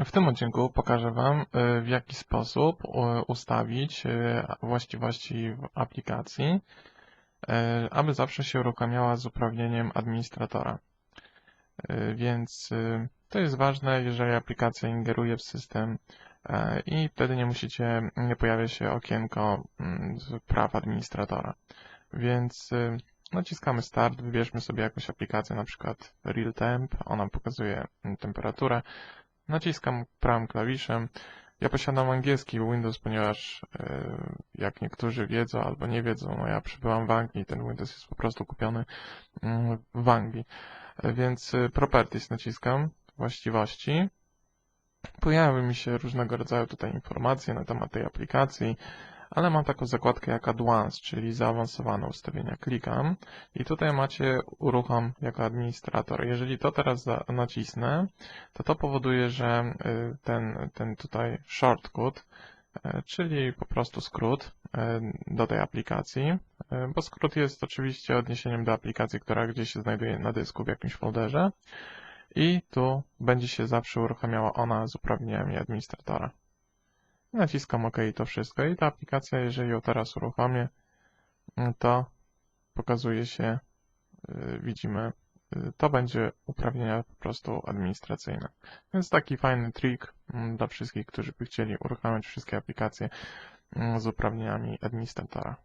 W tym odcinku pokażę Wam, y, w jaki sposób y, ustawić y, właściwości w aplikacji, aby zawsze się uruchamiała z uprawnieniem administratora. Więc to jest ważne, jeżeli aplikacja ingeruje w system i wtedy nie musicie, nie pojawia się okienko mm, praw administratora. Więc naciskamy Start, wybierzmy sobie jakąś aplikację, na przykład RealTemp, ona pokazuje temperaturę. Naciskam prawym klawiszem. Ja posiadam angielski Windows, ponieważ e, jak niektórzy wiedzą albo nie wiedzą, no ja przybywam w Anglii, ten Windows jest po prostu kupiony mm, w Anglii. E, więc e, Properties naciskam, właściwości. Pojawiły mi się różnego rodzaju tutaj informacje na temat tej aplikacji ale mam taką zakładkę jak Advanced, czyli zaawansowane ustawienia. Klikam i tutaj macie uruchom jako administrator. Jeżeli to teraz nacisnę, to to powoduje, że y, ten, ten tutaj shortcut, y, czyli po prostu skrót y, do tej aplikacji, bo skrót jest oczywiście odniesieniem do aplikacji, która gdzieś się znajduje na dysku w jakimś folderze i tu będzie się zawsze uruchamiała ona z uprawnieniami administratora. Naciskam OK i to wszystko. I ta aplikacja, jeżeli ją teraz uruchomię, to pokazuje się, y, widzimy, y, to będzie uprawnienia po prostu administracyjne. Więc taki fajny trik mm, dla wszystkich, którzy by chcieli uruchamiać wszystkie aplikacje mm, z uprawnieniami administratora.